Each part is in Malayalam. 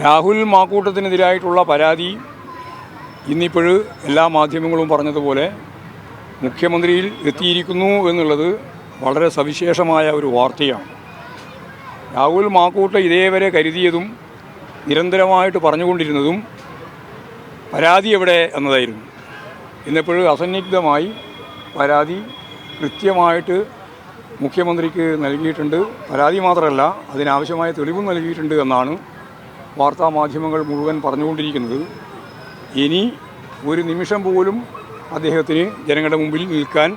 രാഹുൽ മാക്കൂട്ടത്തിനെതിരായിട്ടുള്ള പരാതി ഇന്നിപ്പോൾ എല്ലാ മാധ്യമങ്ങളും പറഞ്ഞതുപോലെ മുഖ്യമന്ത്രിയിൽ എത്തിയിരിക്കുന്നു എന്നുള്ളത് വളരെ സവിശേഷമായ ഒരു വാർത്തയാണ്. രാഹുൽ മാക്കൂട്ട ഇതേവരെ കരുതിയതും നിരന്തരമായിട്ട് പറഞ്ഞുകൊണ്ടിരുന്നതും പരാതി എവിടെ എന്നതായിരുന്നു. ഇന്നിപ്പോൾ അസന്നിഗ്ധമായി പരാതി കൃത്യമായിട്ട് മുഖ്യമന്ത്രിക്ക് നൽകിയിട്ടുണ്ട്. പരാതി മാത്രമല്ല അതിനാവശ്യമായ തെളിവും നൽകിയിട്ടുണ്ട് എന്നാണ് വാർത്താ മാധ്യമങ്ങൾ മുഴുവൻ പറഞ്ഞുകൊണ്ടിരിക്കുന്നത് ഇനി ഒരു നിമിഷം പോലും അദ്ദേഹത്തിന് ജനങ്ങളുടെ മുമ്പിൽ നിൽക്കാൻ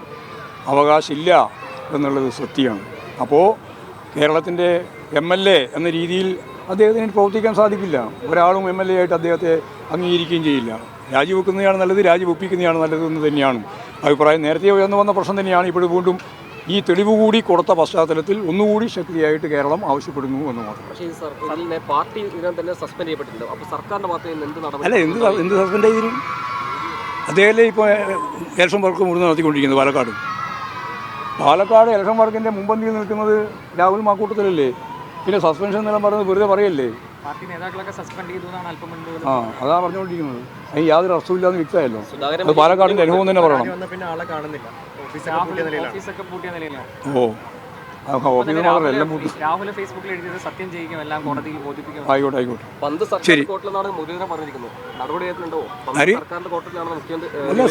അവകാശമില്ല എന്നുള്ളത് സത്യമാണ്. അപ്പോൾ കേരളത്തിന്റെ എം എൽ എ എന്ന രീതിയിൽ അദ്ദേഹത്തിന് പ്രവർത്തിക്കാൻ സാധിക്കില്ല. ഒരാളും എം എൽ എ ആയിട്ട് അദ്ദേഹത്തെ അംഗീകരിക്കുകയും ചെയ്യില്ല. രാജിവെക്കുന്നതാണ് നല്ലത് രാജിവെപ്പിക്കുന്നതാണ് നല്ലത് എന്ന് തന്നെയാണ്. അഭിപ്രായം നേരത്തെ ഉയർന്നു വന്ന പ്രശ്നം തന്നെയാണ്. ഇപ്പോൾ വീണ്ടും ഈ തെളിവ് കൂടി കൊടുത്ത പശ്ചാത്തലത്തിൽ ഒന്നുകൂടി ശക്തിയായിട്ട് കേരളം ആവശ്യപ്പെടുന്നു എന്ന് മാത്രം. പാർട്ടി തന്നെ സസ്പെൻഡ് ചെയ്യപ്പെട്ടിട്ടുണ്ട്. അപ്പോൾ ഭാഗത്ത് അല്ല എന്ത് എന്ത് സസ്പെൻഡ് ചെയ്തിരും അദ്ദേഹമല്ലേ ഇപ്പോൾ ഇലക്ഷൻ വർക്ക് മുഴുവൻ നടത്തിക്കൊണ്ടിരിക്കുന്നത് പാലക്കാട്? പാലക്കാട് ഇലക്ഷൻ വർക്കിന്റെ മുമ്പന്തിയിൽ നിൽക്കുന്നത് രാഹുൽ മാക്കൂട്ടത്തിലല്ലേ പിന്നെ സസ്പെൻഷൻ എന്നെല്ലാം പറയുന്നത് വെറുതെ പറയല്ലേ? പാർട്ടി നേതാക്കളൊക്കെ സസ്പെൻഡ് ചെയ്തു എന്നാണ് അല്പം മുൻപ് ആ അതാ പറഞ്ഞുകൊണ്ടിരിക്കുന്നത്. അതിന് യാതൊരു അർത്ഥമില്ലാന്ന് വ്യക്തമായല്ലോ അത് പാലക്കാടിന്റെ അനുഭവം തന്നെ പറയണം. വന്ന പിന്നെ ആളെ കാണുന്നില്ല. ഓഫീസൊക്കെ പൂട്ടിയ നിലയിലാണ്. ഓ ആ, ഓഫീസ് എല്ലാം പൂട്ടി. രാഹുൽ ഫേസ്ബുക്കിൽ എഴുതിയത് സത്യം ചെയ്യിക്കും എല്ലാം കോടതിയിൽ ബോധിപ്പിക്കും. ആയിക്കോട്ടെ ആയിക്കോട്ടെ. പന്ത് സർക്കാർ കോർട്ടിലെന്നാണ് മുരളീധരൻ പറഞ്ഞിരിക്കുന്നത്. നടപടി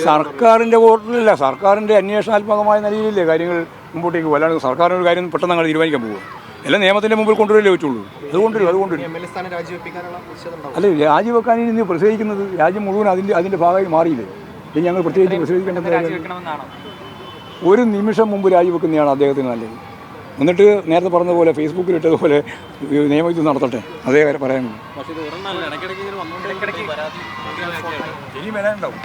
സർക്കാരിന്റെ ആര്? സർക്കാരിന്റെ അന്വേഷണാത്മകമായ നിലയിലല്ലേ കാര്യങ്ങൾ മുമ്പോട്ടേക്ക് പോകും അല്ലാണ്ട് സർക്കാരിന് ഒരു കാര്യം പെട്ടെന്ന് അങ്ങനെ തീരുമാനിക്കാൻ പോകും എല്ലാം നിയമത്തിന്റെ മുമ്പിൽ കൊണ്ടുവരല്ലേ പറ്റുള്ളൂ. അത് കൊണ്ടുവരും അത് കൊണ്ടുവരും എം എൽ എ സ്ഥാനം രാജിവെപ്പിക്കാനുള്ള നിശ്ചയമുണ്ടാവും അല്ല രാജിവെക്കാൻ ഇനി പ്രസേകിക്കുന്നത് രാജ്യം മുഴുവൻ അതിന്റെ അതിന്റെ ഭാഗമായി മാറിയില്ലേ? ഇനി ഞങ്ങൾ പ്രത്യേകിച്ച് പ്രസേകിക്കേണ്ട ഒരു നിമിഷം മുമ്പ് രാജിവെക്കുന്നതാണ് അദ്ദേഹത്തിന് നല്ലത്. എന്നിട്ട് നേരത്തെ പറഞ്ഞതുപോലെ ഫേസ്ബുക്കിൽ ഇട്ടതുപോലെ ഈ നിയമയുദ്ധം നടത്തട്ടെ. അതേ കാര്യം പറയാൻ ഇത് ഇനി വരാനുണ്ടാവും.